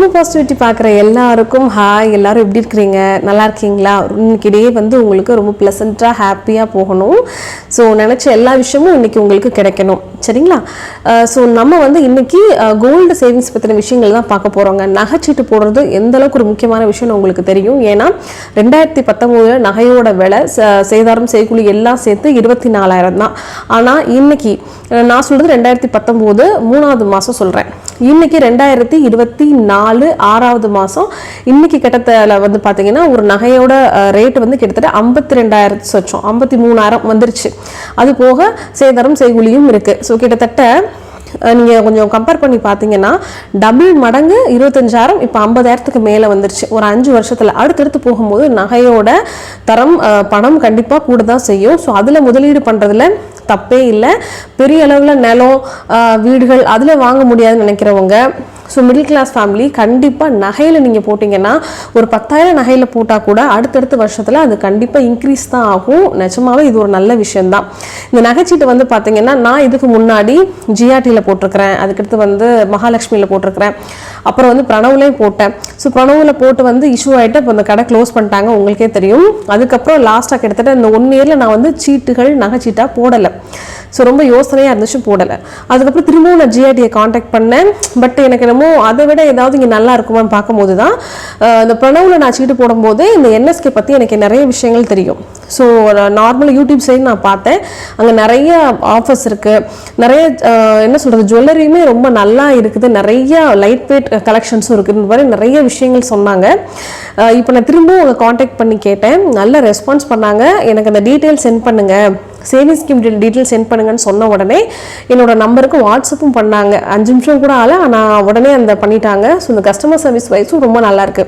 மாமி பாசிட்டிவிட்டி பார்க்குற எல்லாருக்கும் ஹாய் எல்லாரும் எப்படி இருக்கிறீங்க? நல்லா இருக்கீங்களா? இன்னைக்கு டே வந்து உங்களுக்கு ரொம்ப ப்ளசண்ட்டாக ஹாப்பியாக போகணும். ஸோ நினச்ச எல்லா விஷயமும் இன்னைக்கு உங்களுக்கு கிடைக்கணும். சரிங்களா? ஸோ நம்ம வந்து இன்னைக்கு கோல்டு சேவிங்ஸ் பற்றின விஷயங்கள் தான் பார்க்க போகிறோங்க நகைச்சீட்டு போடுறது எந்த அளவுக்கு ஒரு முக்கியமான விஷயம்னு உங்களுக்கு தெரியும். ஏன்னா ரெண்டாயிரத்தி பத்தொம்போதில் நகையோட விலை ச- சேதாரம் செய்கூலி எல்லாம் சேர்த்து இருபத்தி நாலாயிரம் தான். ஆனால் இன்னைக்கு நான் சொல்கிறது ரெண்டாயிரத்தி பத்தொம்போது மூணாவது மாதம் சொல்கிறேன் இன்னைக்கு ரெண்டாயிரத்தி இருபத்தி நாலு ஆறாவது மாதம் இன்னைக்கு கிட்டத்தில் வந்து பார்த்தீங்கன்னா ஒரு நகையோட ரேட் வந்து கிட்டத்தட்ட ஐம்பத்தி ரெண்டாயிரத்து சொச்சம் ஐம்பத்தி மூணாயிரம் வந்துருச்சு. அது போக சேதாரம் செய்கூலியும் இருக்குது ஸோ கிட்டத்தட்ட நீங்கள் கொஞ்சம் கம்பேர் பண்ணி பார்த்தீங்கன்னா டபுள் மடங்கு இருபத்தஞ்சாயிரம் இப்போ ஐம்பதாயிரத்துக்கு மேலே வந்துருச்சு. ஒரு அஞ்சு வருஷத்தில். அடுத்தடுத்து போகும்போது நகையோட தரம் பணம் கண்டிப்பாக கூட தான் செய்யும். ஸோ அதில் முதலீடு பண்ணுறதுல தப்பே இல்லை. பெரிய அளவில் நிலம் வீடுகள் அதில் வாங்க முடியாதுன்னு நினைக்கிறவங்க ஸோ மிடில் கிளாஸ் ஃபேமிலி கண்டிப்பாக நகையில் நீங்கள் போட்டிங்கன்னா ஒரு பத்தாயிரம் நகையில் போட்டால் கூட அடுத்தடுத்த வருஷத்தில் அது கண்டிப்பாக இன்க்ரீஸ் தான் ஆகும். நிஜமாவே இது ஒரு நல்ல விஷயந்தான் இந்த நகைச்சீட்டு வந்து பார்த்தீங்கன்னா நான் இதுக்கு முன்னாடி ஜிஆர்டியில் போட்டிருக்கிறேன். அதுக்கடுத்து வந்து மகாலட்சுமியில் போட்டிருக்கிறேன். அப்புறம் வந்து பிரணவுலையும் போட்டேன். ஸோ பிரணவில் போட்டு வந்து இஷ்யூ ஆகிட்டு இப்போ அந்த கடை க்ளோஸ் பண்ணிட்டாங்க. உங்களுக்கே தெரியும். அதுக்கப்புறம் லாஸ்ட்டாக கிட்டத்தட்ட இந்த ஒன் இயரில் நான் வந்து சீட்டுகள் நகைச்சீட்டாக போடலை. ஸோ ரொம்ப யோசனையாக இருந்துச்சு போடலை. அதுக்கப்புறம் திரும்பவும் நான் ஜிஆர்டியை காண்டாக்ட் பண்ணேன். பட் எனக்கு என்னமோ அதை விட ஏதாவது இங்கே நல்லா இருக்குமான்னு பார்க்கும்போது தான் இந்த பிரணவில் நான் சீட்டு போடும்போது இந்த என்எஸ்கே பற்றி எனக்கு நிறைய விஷயங்கள் தெரியும். ஸோ நார்மலாக யூடியூப் சைடு நான் பார்த்தேன். அங்கே நிறைய ஆஃபர்ஸ் இருக்குது நிறைய என்ன சொல்கிறது ஜுவல்லரியுமே ரொம்ப நல்லா இருக்குது. நிறைய லைட் வெயிட் கலெக்ஷன்ஸும் இருக்குது இந்த மாதிரி நிறைய விஷயங்கள் சொன்னாங்க. இப்போ நான் திரும்பவும் அவங்க காண்டாக்ட் பண்ணி கேட்டேன். நல்ல ரெஸ்பான்ஸ் பண்ணாங்க. எனக்கு அந்த டீட்டெயில் சென்ட் பண்ணுங்கள் சேவிங் ஸ்கீம் டீட்டெயில் சென்ட் பண்ணுங்கன்னு சொன்ன உடனே என்னோட நம்பருக்கு வாட்ஸ்அப்பும் பண்ணாங்க. அஞ்சு நிமிஷம் கூட ஆகல ஆனால் உடனே அந்த பண்ணிட்டாங்க. ஸோ இந்த கஸ்டமர் சர்வீஸ் வைஸும் ரொம்ப நல்லாயிருக்கு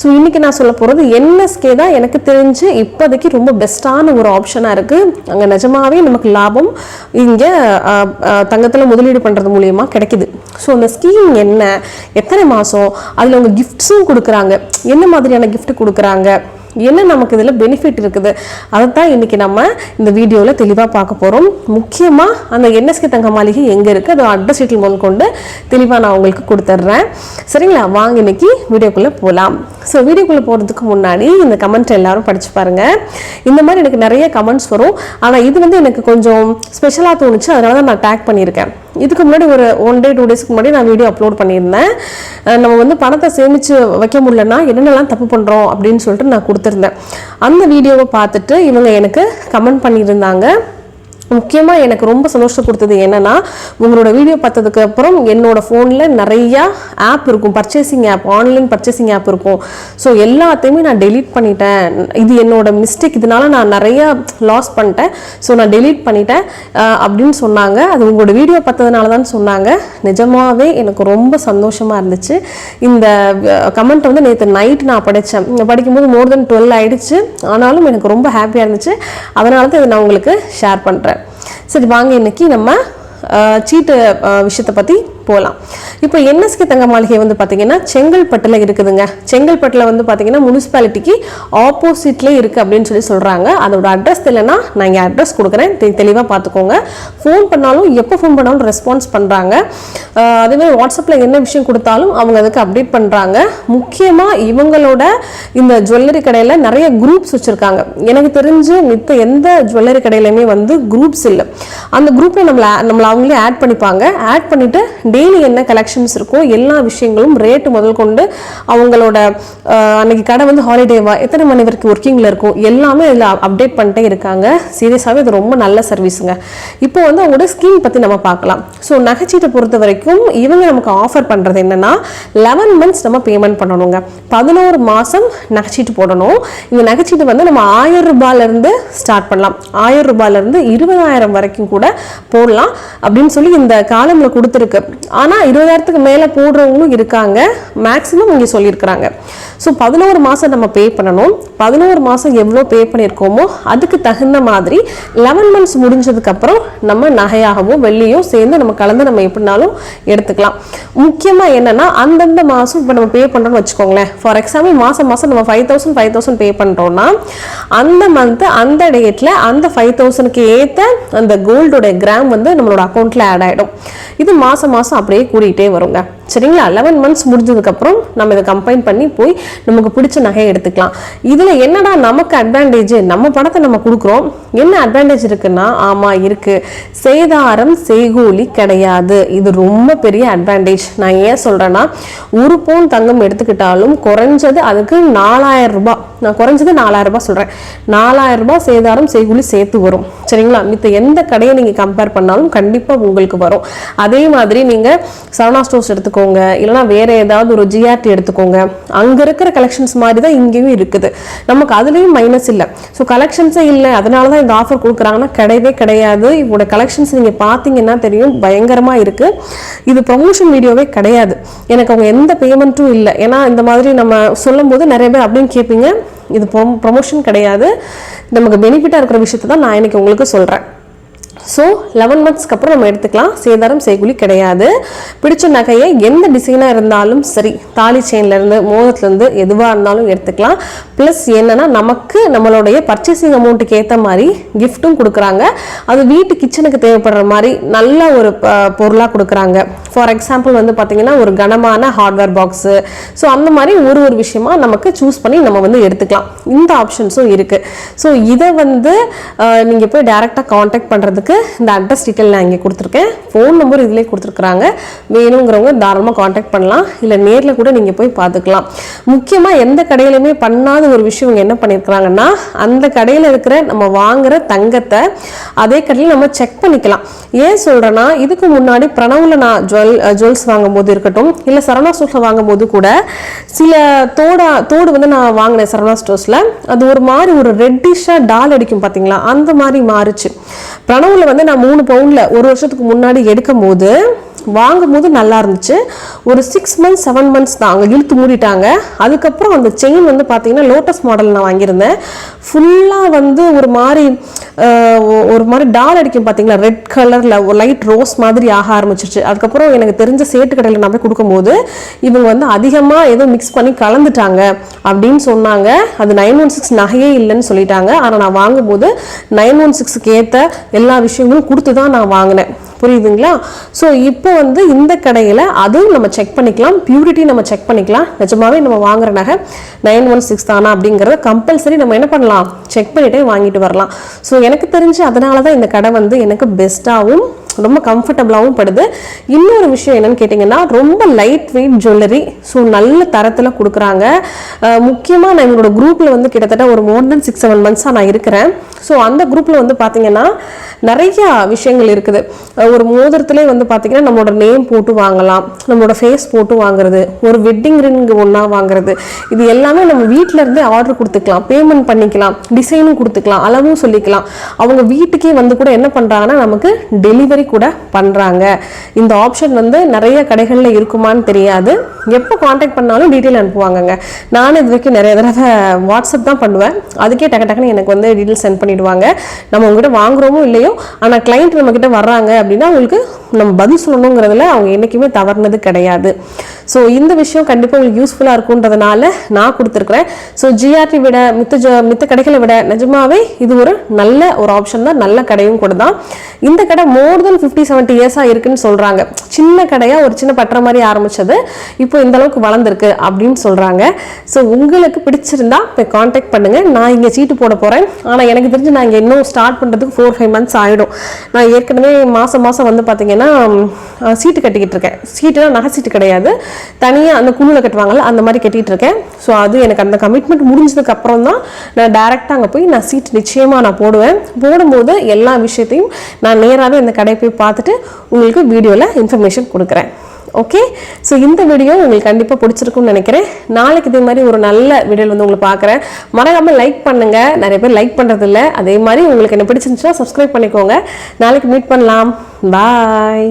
ஸோ இன்னைக்கு நான் சொல்ல போகிறது என்எஸ்கே தான் எனக்கு தெரிஞ்சு இப்போதைக்கு ரொம்ப பெஸ்ட்டான ஒரு ஆப்ஷனாக இருக்குது அங்கே நிஜமாவே நமக்கு லாபம். இங்கே தங்கத்தில் முதலீடு பண்ணுறது மூலியமாக கிடைக்கிது. ஸோ அந்த ஸ்கீம் என்ன? எத்தனை மாதம் அதில் அவங்க கிஃப்ட்ஸும் கொடுக்குறாங்க. என்ன மாதிரியான கிஃப்ட் கொடுக்குறாங்க? என்ன நமக்கு இதில் பெனிஃபிட் இருக்குது? அதை தான் இன்றைக்கி நம்ம இந்த வீடியோவில் தெளிவாக பார்க்க போகிறோம் முக்கியமாக அந்த என்எஸ்கே தங்க மாளிகை எங்கே இருக்குது அது அட்ரஸ் சீட்டில் முதல் கொண்டு தெளிவாக நான் உங்களுக்கு கொடுத்துட்றேன் சரிங்களா? வாங்க இன்னைக்கு வீடியோக்குள்ளே போகலாம் ஸோ வீடியோக்குள்ளே போகிறதுக்கு முன்னாடி இந்த கமெண்ட் எல்லாரும் படிச்சு பாருங்கள் இந்த மாதிரி எனக்கு நிறைய கமெண்ட்ஸ் வரும். ஆனால் இது வந்து எனக்கு கொஞ்சம் ஸ்பெஷலாக தோணுச்சு. அதனால தான் நான் டேக் பண்ணியிருக்கேன். இதுக்கு முன்னாடி ஒரு ஒன் டே டூ டேஸ்க்கு முன்னாடி நான் வீடியோ அப்லோட் பண்ணியிருந்தேன். நம்ம வந்து பணத்தை சேமித்து வைக்க முடியலன்னா என்னென்னலாம் தப்பு பண்ணுறோம் அப்படின்னு சொல்லிட்டு நான் கொடுத்துருந்தேன். அந்த வீடியோவை பார்த்துட்டு இவங்க எனக்கு கமெண்ட் பண்ணியிருந்தாங்க. முக்கியமாக எனக்கு ரொம்ப சந்தோஷம் கொடுத்தது என்னென்னா உங்களோட வீடியோ பார்த்ததுக்கு அப்புறம் என்னோட ஃபோனில் நிறையா ஆப் இருக்கும். Purchasing app online purchasing app இருக்கும். ஸோ எல்லாத்தையுமே நான் டெலீட் பண்ணிட்டேன். இது என்னோட மிஸ்டேக் இதனால நான் நிறையா லாஸ் பண்ணிட்டேன். ஸோ நான் டெலீட் பண்ணிட்டேன். அப்படின்னு சொன்னாங்க. அது உங்களோட வீடியோ பார்த்ததுனால தான் சொன்னாங்க. நிஜமாகவே எனக்கு ரொம்ப சந்தோஷமாக இருந்துச்சு. இந்த கமெண்ட் வந்து நேற்று நைட் நான் படித்தேன் படிக்கும்போது மோர் தென் டுவெல் ஆயிடுச்சு. ஆனாலும் எனக்கு ரொம்ப ஹாப்பியாக இருந்துச்சு. அதனால தான் இதை நான் உங்களுக்கு ஷேர் பண்ணுறேன் சரி வாங்க இன்னைக்கு நம்ம சீட்டு விஷயத்தை பற்றி போகலாம் இப்போ என்எஸ்கே தங்க மாளிகை வந்து பார்த்தீங்கன்னா செங்கல்பட்டில் இருக்குதுங்க. செங்கல்பட்டில் வந்து பார்த்தீங்கன்னா முனிசிபாலிட்டிக்கு ஆப்போசிட்லேயே இருக்குது அப்படின்னு சொல்லி சொல்கிறாங்க அதோட அட்ரஸ் தெரியலனா நான் இங்கே அட்ரஸ் கொடுக்குறேன். தெளிவாக பார்த்துக்கோங்க ஃபோன் பண்ணாலும் எப்போ ஃபோன் பண்ணாலும் ரெஸ்பான்ஸ் பண்ணுறாங்க அதேமாதிரி வாட்ஸ்அப்பில் என்ன விஷயம் கொடுத்தாலும் அவங்க அதுக்கு அப்டேட் பண்ணுறாங்க முக்கியமாக இவங்களோட இந்த ஜுவல்லரி கடையில் நிறைய குரூப்ஸ் வச்சுருக்காங்க. எனக்கு தெரிஞ்சு மித்த எந்த ஜுவல்லரி கடையிலையுமே வந்து குரூப்ஸ் இல்லை. அந்த குரூப்பில் நம்மளை நம்மளை அவங்களே ஆட் பண்ணிப்பாங்க. ஆட் பண்ணிவிட்டு டெய்லி என்ன கலெக்ஷன் கலெக்ஷன்ஸ் இருக்கும் எல்லா விஷயங்களும் ரேட்டு முதல் கொண்டு அவங்களோட அன்னைக்கு கடை வந்து ஹாலிடேவா எத்தனை மணி வரைக்கும் ஒர்க்கிங்கில் இருக்கும் எல்லாமே இதில் அப்டேட் பண்ணிட்டே இருக்காங்க. சீரியஸாகவே இது ரொம்ப நல்ல சர்வீஸுங்க இப்போ வந்து அவங்களோட ஸ்கீம் பற்றி நம்ம பார்க்கலாம். ஸோ நகைச்சீட்டை பொறுத்த வரைக்கும் இவங்க நமக்கு ஆஃபர் பண்ணுறது என்னென்னா லெவன் மந்த்ஸ் நம்ம பேமெண்ட் பண்ணணுங்க. பதினோரு மாதம் நகைச்சீட்டு போடணும். இந்த நகைச்சீட்டு வந்து நம்ம ஆயிரம் ரூபாயிலேருந்து ஸ்டார்ட் பண்ணலாம். ஆயிரம் ரூபாயிலேருந்து இருபதாயிரம் வரைக்கும் கூட போடலாம். அப்படின்னு சொல்லி இந்த காலமில் கொடுத்துருக்கு. ஆனால் இருபதாயிரம் ரெண்டாயிரத்துக்கு மேலே போடுறவங்களும் இருக்காங்க. மேக்ஸிமம் இங்கே சொல்லியிருக்கிறாங்க. ஸோ பதினோரு மாதம் நம்ம பே பண்ணணும். பதினோரு மாதம் எவ்வளோ பே பண்ணியிருக்கோமோ அதுக்கு தகுந்த மாதிரி லெவன் மந்த்ஸ் முடிஞ்சதுக்கப்புறம் நம்ம நகையாகவும் வெள்ளியும் சேர்ந்து நம்ம கலந்து நம்ம எப்படினாலும் எடுத்துக்கலாம். முக்கியமாக என்னென்னா அந்தந்த மாதம் இப்போ நம்ம பே பண்ணுறோம்னு வச்சுக்கோங்களேன். ஃபார் எக்ஸாம்பிள் மாதம் மாதம் நம்ம five thousand five thousand pay பண்ணுறோன்னா அந்த மந்த்து அந்த டேட்டில் அந்த ஃபைவ் தௌசண்ட்க்கு ஏற்ற அந்த கோல்டோட கிராம் வந்து நம்மளோட அக்கௌண்ட்டில் ஆட் ஆகிடும் இது மாதம் மாதம் அப்படியே கூடிக்கிட்டே வருங்க. சரிங்களா? லெவன் மந்த்ஸ் முடிஞ்சதுக்கப்புறம் நம்ம இதை கம்பைன் பண்ணி போய் நமக்கு பிடிச்ச நகையை எடுத்துக்கலாம். இதில் என்னடா நமக்கு அட்வான்டேஜ் நம்ம பணத்தை நம்ம கொடுக்குறோம். என்ன அட்வான்டேஜ் இருக்குன்னா ஆமாம் இருக்குது சேதாரம் செய்கூலி கிடையாது. இது ரொம்ப பெரிய அட்வான்டேஜ் நான் ஏன் சொல்கிறேன்னா ஒரு பவுன் தங்கம் எடுத்துக்கிட்டாலும் குறைஞ்சது அதுக்கு நாலாயிரம் ரூபாய். நான் குறைஞ்சது நாலாயிரம் ரூபாய் சொல்கிறேன் நாலாயிரம் ரூபாய் சேதாரம் செய்கூலி சேர்த்து வரும். சரிங்களா? மித்த எந்த கடையை நீங்கள் கம்பேர் பண்ணாலும் கண்டிப்பாக உங்களுக்கு வரும். அதே மாதிரி நீங்கள் சரவணா ஸ்டோர்ஸ் எடுத்துக்கோங்க. இல்லைனா வேற ஏதாவது ஒரு ஜிஆர்டி எடுத்துக்கோங்க. அங்கே இருக்கிற கலெக்ஷன்ஸ் மாதிரி தான் இங்கேயும் இருக்குது. நமக்கு அதுலேயும் மைனஸ் இல்லை. ஸோ கலெக்ஷன்ஸே இல்லை. அதனால தான் இந்த ஆஃபர் கொடுக்குறாங்கன்னா கிடையவே கிடையாது. இவோட கலெக்ஷன்ஸ் நீங்கள் பார்த்தீங்கன்னா தெரியும். பயங்கரமாக இருக்குது இது ப்ரொமோஷன் வீடியோவே கிடையாது. எனக்கு அவங்க எந்த பேமெண்ட்டும் இல்லை. ஏன்னா இந்த மாதிரி நம்ம சொல்லும் போது நிறைய பேர் அப்படின்னு கேட்பீங்க. இது ப்ரொமோஷன் கிடையாது. நமக்கு பெனிஃபிட்டாக இருக்கிற விஷயத்தை தான் நான் இன்றைக்கி உங்களுக்கு சொல்கிறேன் ஸோ லெவன் மந்த்ஸ்க்கு அப்புறம் நம்ம எடுத்துக்கலாம். சேதாரம் செய்குலி கிடையாது. பிடிச்ச நகையை எந்த டிசைனாக இருந்தாலும் சரி தாலி செயின்லேருந்து மோதத்துலேருந்து எதுவாக இருந்தாலும் எடுத்துக்கலாம். ப்ளஸ் என்னென்னா நமக்கு நம்மளுடைய பர்ச்சேசிங் அமௌண்ட்டுக்கு ஏற்ற மாதிரி கிஃப்ட்டும் கொடுக்குறாங்க. அது வீட்டு கிச்சனுக்கு தேவைப்படுற மாதிரி நல்ல ஒரு பொருளாக கொடுக்குறாங்க. ஃபார் எக்ஸாம்பிள் வந்து பார்த்தீங்கன்னா ஒரு கனமான ஹார்ட்வேர் பாக்ஸு ஸோ அந்த மாதிரி ஒரு ஒரு விஷயமா நமக்கு சூஸ் பண்ணி நம்ம வந்து எடுத்துக்கலாம். இந்த ஆப்ஷன்ஸும் இருக்குது ஸோ இதை வந்து நீங்கள் போய் டேரெக்டாக காண்டாக்ட் பண்ணுறதுக்கு இந்த அட்ரஸ் டீட்டெயில் நான் இங்கே கொடுத்துருக்கேன். ஃபோன் நம்பர் இதிலே கொடுத்துருக்குறாங்க. வேணுங்கிறவங்க தாராளமாக காண்டாக்ட் பண்ணலாம். இல்லை நேரில் கூட நீங்கள் போய் பார்த்துக்கலாம். முக்கியமாக எந்த கடையிலுமே பண்ணாத ஒரு விஷயம் இவங்க என்ன பண்ணியிருக்கிறாங்கன்னா அந்த கடையில் இருக்கிற நம்ம வாங்குற தங்கத்தை அதே கடையில் நம்ம செக் பண்ணிக்கலாம். ஏன் சொல்கிறேன்னா இதுக்கு முன்னாடி பிரணவில் நான் ஜுவல் ஜுவல்ஸ் வாங்கும்போது இருக்கட்டும் இல்லை சரணா ஸ்டோர்ஸில் வாங்கும்போது கூட சில தோடா தோடு வந்து நான் வாங்கினேன் சரணா ஸ்டோர்ஸில் அது ஒரு மாதிரி ஒரு ரெட்டிஷாக டால் அடிக்கும் பார்த்தீங்களா அந்த மாதிரி மாறுச்சு. பிரணவில் வந்து நான் மூணு பவுனில் ஒரு வருஷத்துக்கு முன்னாடி எடுக்கும் போது வாங்கும் போது நல்லா இருந்துச்சு. ஒரு சிக்ஸ் மந்த்ஸ் செவன் மந்த்ஸ் தான். அங்கே இழுத்து மூடிட்டாங்க. அதுக்கப்புறம் அந்த செயின் வந்து பார்த்தீங்கன்னா லோட்டஸ் மாடல் நான் வாங்கியிருந்தேன். ஃபுல்லாக வந்து ஒரு மாதிரி ஒரு மாதிரி டால் அடிக்கும் பார்த்தீங்களா ரெட் கலரில் ஒரு லைட் ரோஸ் மாதிரி ஆக ஆரம்பிச்சிருச்சு. அதுக்கப்புறம் எனக்கு தெரிஞ்ச சேட்டு கடையில் நான் போய் கொடுக்கும்போது இவங்க வந்து அதிகமாக ஏதோ மிக்ஸ் பண்ணி கலந்துட்டாங்க அப்படின்னு சொன்னாங்க. அது நைன் ஒன் சிக்ஸ் நகையே இல்லைன்னு சொல்லிட்டாங்க. ஆனால் நான் வாங்கும்போது நைன் ஒன் சிக்ஸுக்கு ஏற்ற எல்லா விஷயங்களும் கொடுத்து தான் நான் வாங்கினேன். புரியுதுங்களா? ஸோ இப்போ வந்து இந்த கடையில் அதுவும் நம்ம செக் பண்ணிக்கலாம். பியூரிட்டி நம்ம செக் பண்ணிக்கலாம். நிஜமாவே நம்ம வாங்குற நகை நைன் ஒன் சிக்ஸ் தானா அப்படிங்கிறத கம்பல்சரி நம்ம என்ன பண்ணலாம்? செக் பண்ணிட்டே வாங்கிட்டு வரலாம். ஸோ எனக்கு தெரிஞ்சு அதனால தான் இந்த கடை வந்து எனக்கு பெஸ்ட்டாகவும் ரொம்ப கம்ஃபர்டபுளாகவும் படுது. இன்னொரு விஷயம் என்னன்னு கேட்டிங்கன்னா ரொம்ப லைட் வெயிட் ஜுவல்லரி ஸோ நல்ல தரத்தில் கொடுக்குறாங்க. முக்கியமாக நான் எங்களோட குரூப்பில் வந்து கிட்டத்தட்ட ஒரு மோர் தென் சிக்ஸ் செவன் மந்த்ஸாக நான் இருக்கிறேன். ஸோ அந்த குரூப்பில் வந்து பார்த்தீங்கன்னா நிறையா விஷயங்கள் இருக்குது. ஒரு மோதிரத்துலேயே வந்து பார்த்தீங்கன்னா நம்மளோட நேம் போட்டு வாங்கலாம். நம்மளோட ஃபேஸ் போட்டு வாங்குறது. ஒரு வெட்டிங் ரிங் ஒன்றா வாங்குறது. இது எல்லாமே நம்ம வீட்டில் இருந்தே ஆர்டர் கொடுத்துக்கலாம். பேமெண்ட் பண்ணிக்கலாம். டிசைனும் கொடுத்துக்கலாம். அளவும் சொல்லிக்கலாம். அவங்க வீட்டுக்கே வந்து கூட என்ன பண்ணுறாங்கன்னா நமக்கு டெலிவரி கூட பண்ணுறாங்க இந்த ஆப்ஷன் வந்து நிறைய கடைகளில் இருக்குமான்னு தெரியாது. எப்போ காண்டாக்ட் பண்ணாலும் டீட்டெயில் அனுப்புவாங்கங்க. நானும் இது வரைக்கும் நிறைய தடவை வாட்ஸ்அப் தான் பண்ணுவேன். அதுக்கே டக்கு டக்குன்னு எனக்கு வந்து டீட்டெயில் சென்ட் பண்ணிடுவாங்க. நம்ம உங்ககிட்ட வாங்குறோமோ இல்லையோ ஆனால் கிளைண்ட் நம்மக்கிட்ட வர்றாங்க அப்படின்னா அவங்களுக்கு நம்ம பதில் சொல்லணுங்கிறதுல அவங்க என்றைக்குமே தவறுனது கிடையாது. ஸோ இந்த விஷயம் கண்டிப்பாக உங்களுக்கு யூஸ்ஃபுல்லாக இருக்குன்றதுனால நான் கொடுத்துருக்குறேன். ஸோ ஜிஆர்டி விட மித்த ஜ மித்த கடைகளை விட நிஜமாவே இது ஒரு நல்ல ஒரு ஆப்ஷன் தான். நல்ல கடையும் கூட தான். இந்த கடை மோர் தென் ஃபிஃப்டி செவன்ட்டி இயர்ஸாக இருக்குன்னு சொல்கிறாங்க சின்ன கடையாக ஒரு சின்ன பற்ற மாதிரி ஆரம்பிச்சது. இப்போ இந்த அளவுக்கு வளர்ந்துருக்கு அப்படின்னு சொல்கிறாங்க ஸோ உங்களுக்கு பிடிச்சிருந்தா இப்போ காண்டாக்ட் பண்ணுங்கள் நான் இங்கே சீட்டு போட போகிறேன் ஆனால் எனக்கு தெரிஞ்சு நான் இங்கே இன்னும் ஸ்டார்ட் பண்ணுறதுக்கு ஃபோர் ஃபைவ் மந்த்ஸ் ஆகிடும் நான் ஏற்கனவே மாதம் மாதம் வந்து பார்த்தீங்கன்னா சீட்டு கட்டிக்கிட்டு இருக்கேன். சீட்டுனா நகை சீட்டு கிடையாது. தனியாக அந்த குழுவில் கட்டுவாங்கள்ல அந்த மாதிரி கட்டிகிட்டு இருக்கேன். ஸோ அது எனக்கு அந்த கமிட்மெண்ட் முடிஞ்சதுக்கு அப்புறம் தான் நான் டேரெக்டாக அங்கே போய் நான் சீட் நிச்சயமாக நான் போடுவேன். போடும்போது எல்லா விஷயத்தையும் நான் நேராகவே இந்த கடையை போய் பார்த்துட்டு உங்களுக்கு வீடியோவில் இன்ஃபர்மேஷன் கொடுக்குறேன். ஓகே ஸோ இந்த வீடியோ உங்களுக்கு கண்டிப்பாக பிடிச்சிருக்கும்னு நினைக்கிறேன். நாளைக்கு இதே மாதிரி ஒரு நல்ல வீடியோ வந்து உங்களை பார்க்குறேன். மறக்காமல் லைக் பண்ணுங்கள் நிறைய பேர் லைக் பண்ணுறதில்ல அதே மாதிரி உங்களுக்கு என்ன பிடிச்சிருந்துச்சுன்னா சப்ஸ்கிரைப் பண்ணிக்கோங்க. நாளைக்கு மீட் பண்ணலாம். பாய்